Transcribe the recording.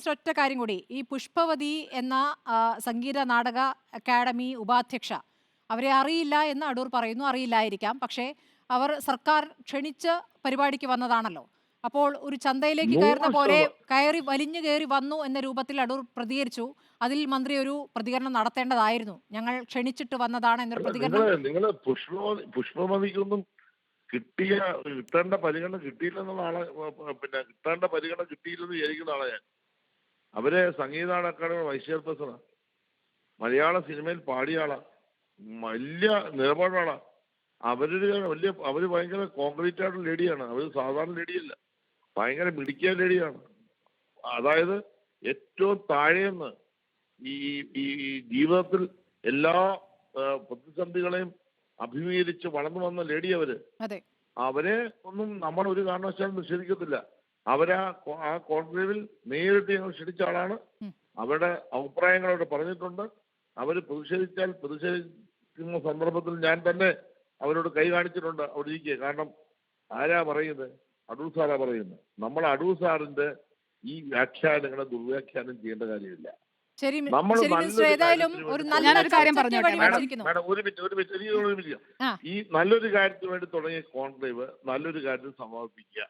Minister ഒറ്റ കാര്യം കൂടി. ഈ പുഷ്പവതി എന്ന സംഗീത നാടക അക്കാദമി ഉപാധ്യക്ഷ അവരെ അറിയില്ല എന്ന് അടൂർ പറയുന്നു. അറിയില്ലായിരിക്കാം. പക്ഷേ അവർ സർക്കാർ ക്ഷണിച്ച് പരിപാടിക്ക് വന്നതാണല്ലോ. അപ്പോൾ ഒരു ചന്തയിലേക്ക് കയറുന്ന പോലെ കയറി വലിഞ്ഞു കയറി വന്നു എന്ന രൂപത്തിൽ അടൂർ പ്രതികരിച്ചു. അതിൽ മന്ത്രി ഒരു പ്രതികരണം നടത്തേണ്ടതായിരുന്നു. ഞങ്ങൾ ക്ഷണിച്ചിട്ട് വന്നതാണ് എന്നൊരു പ്രതികരണം. നിങ്ങൾ പുഷ്പമതിക്കൊന്നും കിട്ടിയ കിട്ടേണ്ട പരിഗണന കിട്ടിയില്ലെന്നുള്ള ആളെ പിന്നെ കിട്ടേണ്ട പരിഗണന കിട്ടിയില്ലെന്ന് വിചാരിക്കുന്ന ആളെ ഞാൻ. അവർ സംഗീത അക്കാദമി വൈസ് ചെയർപേഴ്സണാ മലയാള സിനിമയിൽ പാടിയ ആളാ. വലിയ നിലപാടാളാ. അവരൊരു വലിയ അവർ ഭയങ്കര കോൺക്രീറ്റ് ആയിട്ടുള്ള ലേഡിയാണ്. അവർ സാധാരണ ലേഡിയല്ല. ഭയങ്കര മിടുക്കിയ ലേഡിയാണ്. അതായത് ഏറ്റവും താഴേന്ന് ഈ ഈ ജീവിതത്തിൽ എല്ലാ പ്രതിസന്ധികളെയും അഭിമുഖീകരിച്ച് വളർന്നു വന്ന ലേഡി അവർ. അവരെ ഒന്നും നമ്മൾ ഒരു കാരണവശാലും നിഷേധിക്കത്തില്ല. അവരാ ആ കോൺക്ലേവിൽ നേരിട്ട് ഞങ്ങൾ ക്ഷണിച്ച ആളാണ്. അവരുടെ അഭിപ്രായങ്ങൾ അവിടെ പറഞ്ഞിട്ടുണ്ട്. അവർ പ്രതിഷേധിച്ചാൽ പ്രതിഷേധിക്കുന്ന സന്ദർഭത്തിൽ ഞാൻ തന്നെ അവരോട് കൈ കാണിച്ചിട്ടുണ്ട് അവിടെ ഇരിക്കുക കാരണം ആരാ പറയുന്നത്? അടൂർ സാറാ പറയുന്നത്. നമ്മൾ അടൂർ സാറിന്റെ ഈ വ്യാഖ്യാനങ്ങളെ ദുർവ്യാഖ്യാനം ചെയ്യേണ്ട കാര്യമില്ല. ഈ നല്ലൊരു കാര്യത്തിന് വേണ്ടി തുടങ്ങിയ കോൺക്ലേവ് നല്ലൊരു കാര്യത്തിൽ സമാപിപ്പിക്കുക.